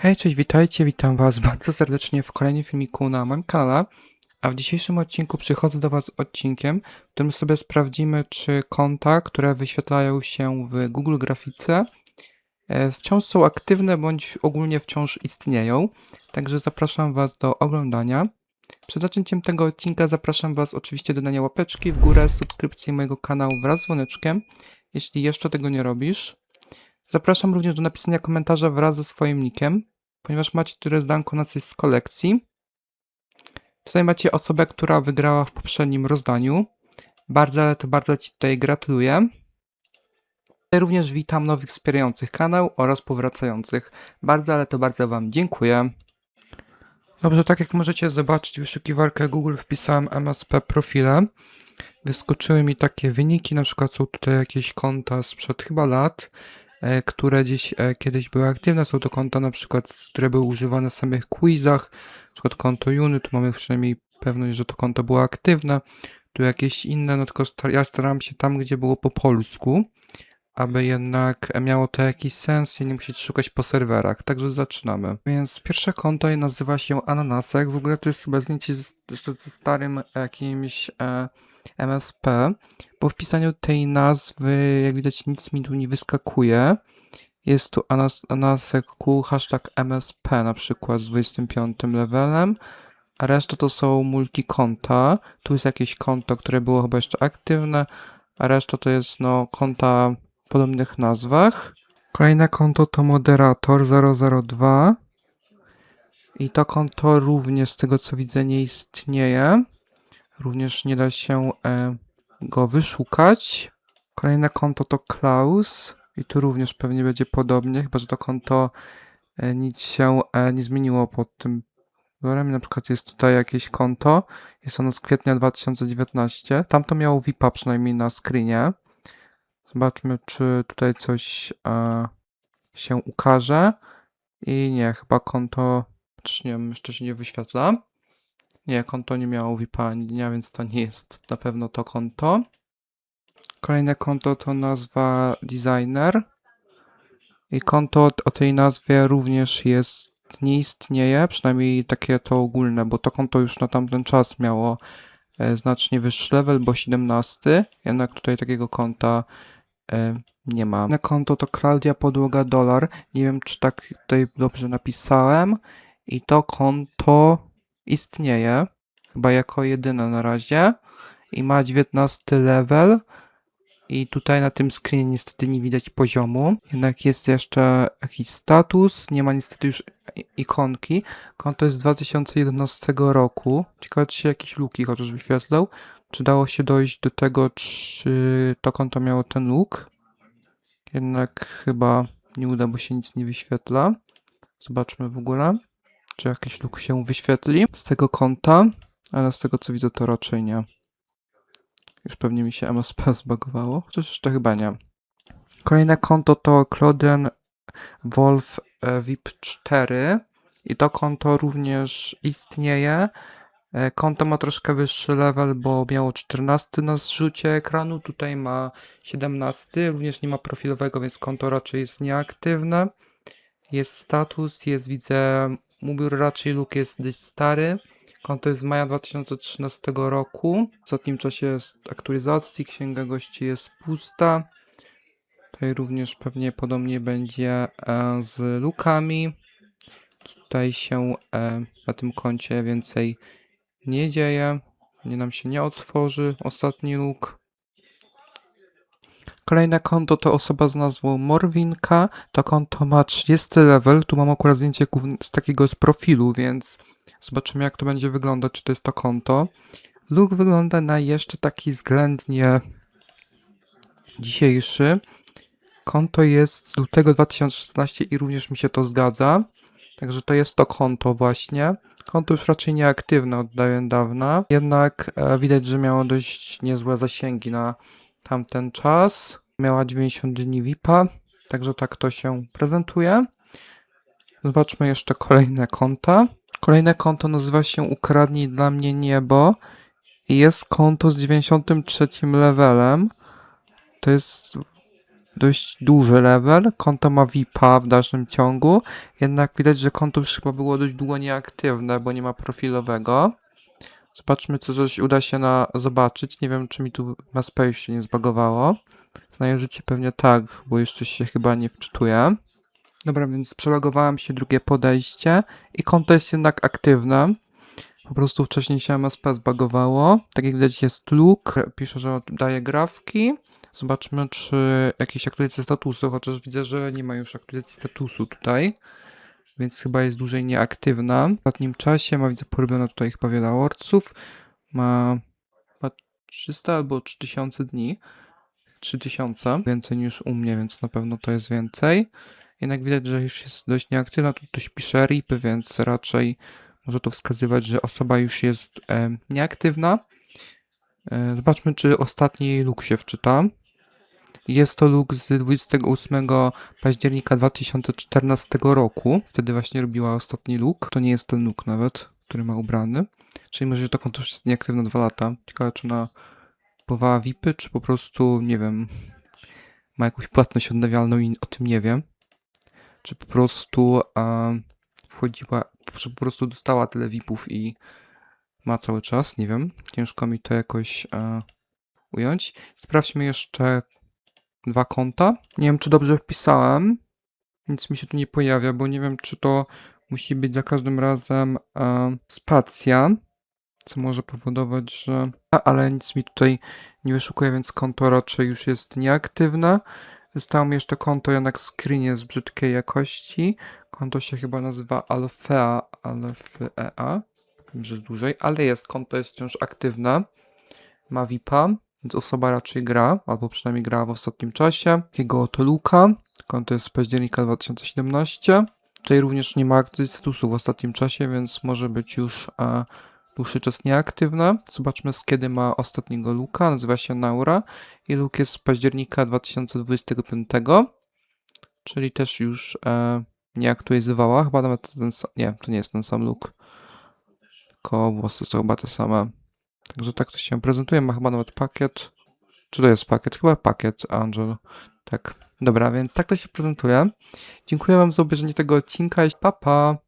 Hej, cześć, witajcie, witam was bardzo serdecznie w kolejnym filmiku na moim kanale. A w dzisiejszym odcinku przychodzę do was z odcinkiem, w którym sobie sprawdzimy, czy konta, które wyświetlają się w Google Grafice, e, wciąż są aktywne, bądź ogólnie wciąż istnieją. Także zapraszam was do oglądania. Przed zaczęciem tego odcinka zapraszam was oczywiście do dania łapeczki w górę, subskrypcji mojego kanału wraz z dzwoneczkiem, jeśli jeszcze tego nie robisz. Zapraszam również do napisania komentarza wraz ze swoim nickiem, ponieważ macie tutaj zdanko na coś z kolekcji. Tutaj macie osobę, która wygrała w poprzednim rozdaniu. Bardzo, ale to bardzo Ci tutaj gratuluję. Tutaj również witam nowych wspierających kanał oraz powracających. Bardzo, ale to bardzo Wam dziękuję. Dobrze, tak jak możecie zobaczyć, w wyszukiwarkę Google wpisałem MSP profile. Wyskoczyły mi takie wyniki, na przykład są tutaj jakieś konta sprzed chyba lat, e, które gdzieś e, kiedyś były aktywne. Są to konta na przykład, które były używane w samych quizach, na przykład konto Juny, tu mamy przynajmniej pewność, że to konto było aktywne. Tu jakieś inne, no tylko ja starałem się tam, gdzie było po polsku, aby jednak miało to jakiś sens i nie musieć szukać po serwerach. Także zaczynamy. Więc pierwsze konto nazywa się Ananasek. W ogóle to jest chyba zdjęcie ze starym jakimś e, MSP. Po wpisaniu tej nazwy, jak widać, nic mi tu nie wyskakuje. Jest tu anas, anasek Q, hashtag MSP na przykład z 25 levelem, a reszta to są multikonta. Tu jest jakieś konto, które było chyba jeszcze aktywne, a reszta to jest no konta w podobnych nazwach. Kolejne konto to moderator 002 i to konto również z tego co widzę nie istnieje. Również nie da się e, go wyszukać. Kolejne konto to Klaus i tu również pewnie będzie podobnie, chyba że to konto e, nic się e, nie zmieniło pod tym wzorem. Na przykład jest tutaj jakieś konto, jest ono z kwietnia 2019. Tam to miało VIPa przynajmniej na screenie. Zobaczmy, czy tutaj coś e, się ukaże. I nie, chyba konto, czy nie jeszcze się nie wyświetla. Nie, konto nie miało dnia, więc to nie jest na pewno to konto. Kolejne konto to nazwa designer. I konto o- tej nazwie również jest, nie istnieje, przynajmniej takie to ogólne, bo to konto już na tamten czas miało e, znacznie wyższy level, bo 17, jednak tutaj takiego konta e, nie ma. Na konto to Klaudia Podłoga Dolar. Nie wiem, czy tak tutaj dobrze napisałem. I to konto istnieje, chyba jako jedyne na razie. I ma 19 level. I tutaj na tym screenie niestety nie widać poziomu. Jednak jest jeszcze jakiś status. Nie ma niestety już ikonki. Konto jest z 2011 roku. Ciekawe, czy się jakieś luki chociaż wyświetlał. Czy dało się dojść do tego, czy to konto miało ten look? Jednak chyba nie uda, bo się nic nie wyświetla. Zobaczmy w ogóle, czy jakiś look się wyświetli z tego konta. Ale z tego co widzę, to raczej nie. Już pewnie mi się MSP zbagowało, chociaż jeszcze chyba nie. Kolejne konto to Clauden Wolf e, VIP 4 i to konto również istnieje. E, Konto ma troszkę wyższy level, bo miało 14 na zrzucie ekranu, tutaj ma 17, również nie ma profilowego, więc konto raczej jest nieaktywne. Jest status, jest widzę, ubiór raczej look jest dość stary. Konto jest z maja 2013 roku. W ostatnim czasie jest aktualizacji, księga gości jest pusta. Tutaj również pewnie podobnie będzie e, z lukami. Tutaj się e, na tym koncie więcej nie dzieje. Nie nam się nie otworzy ostatni luk. Kolejne konto to osoba z nazwą Morwinka. To konto ma 30 level. Tu mam akurat zdjęcie z takiego z profilu, więc zobaczymy jak to będzie wyglądać, czy to jest to konto. Look wygląda na jeszcze taki względnie dzisiejszy. Konto jest z lutego 2016 i również mi się to zgadza. Także to jest to konto właśnie. Konto już raczej nieaktywne od dawna. Jednak e, widać, że miało dość niezłe zasięgi na tamten czas. Miała 90 dni VIP-a. Także tak to się prezentuje. Zobaczmy jeszcze kolejne konta. Kolejne konto nazywa się Ukradnij dla mnie niebo. I jest konto z 93 levelem. To jest dość duży level. Konto ma VIPa w dalszym ciągu. Jednak widać, że konto już chyba było dość długo nieaktywne, bo nie ma profilowego. Zobaczmy, co coś uda się na zobaczyć. Nie wiem, czy mi tu na się nie zbagowało. Znaję życie pewnie tak, bo coś się chyba nie wczytuje. Dobra, więc przelogowałem się drugie podejście i konto jest jednak aktywne. Po prostu wcześniej się MSP zbagowało. Tak jak widać jest luk, pisze, że daje grafki. Zobaczmy, czy jakieś aktualizacje statusu, chociaż widzę, że nie ma już aktualizacji statusu tutaj. Więc chyba jest dłużej nieaktywna. W ostatnim czasie ma, widzę, porobione tutaj chyba wiele orców. Ma, ma 300 albo 3000 dni. 3000, więcej niż u mnie, więc na pewno to jest więcej. Jednak widać, że już jest dość nieaktywna. Tu ktoś pisze RIP, więc raczej może to wskazywać, że osoba już jest e, nieaktywna. E, zobaczmy, czy ostatni luk się wczyta. Jest to luk z 28 października 2014 roku. Wtedy właśnie robiła ostatni luk. To nie jest ten luk nawet, który ma ubrany. Czyli może, konto już jest nieaktywne 2 lata. Ciekawe, czy ona kupowała VIPy, czy po prostu, nie wiem, ma jakąś płatność odnawialną i o tym nie wiem. Czy po prostu a, wchodziła, czy po prostu dostała tyle VIPów i ma cały czas, nie wiem. Ciężko mi to jakoś ująć. Sprawdźmy jeszcze dwa konta. Nie wiem, czy dobrze wpisałem. Nic mi się tu nie pojawia, bo nie wiem, czy to musi być za każdym razem e, spacja, co może powodować, że... A, ale nic mi tutaj nie wyszukuje, więc konto raczej już jest nieaktywne. Zostało mi jeszcze konto jednak screenie z brzydkiej jakości. Konto się chyba nazywa Alfea, Alfea. Wiem, że dłużej, ale jest, konto jest wciąż aktywne. Ma VIPa, więc osoba raczej gra, albo przynajmniej grała w ostatnim czasie. Takiego oto Luka. Konto jest z października 2017. Tutaj również nie ma aktywacji statusu w ostatnim czasie, więc może być już e, dłuższy czas nieaktywne. Zobaczmy z kiedy ma ostatniego Luka. Nazywa się Naura i Luk jest z października 2025, czyli też już e, nie aktualizowała. Chyba nawet ten sam. Nie, to nie jest ten sam Luk. Tylko włosy są chyba te same. Także tak to się prezentuje. Ma chyba nawet pakiet. Czy to jest pakiet? Chyba pakiet Angel. Tak. Dobra, więc tak to się prezentuje. Dziękuję Wam za obejrzenie tego odcinka. Pa, pa!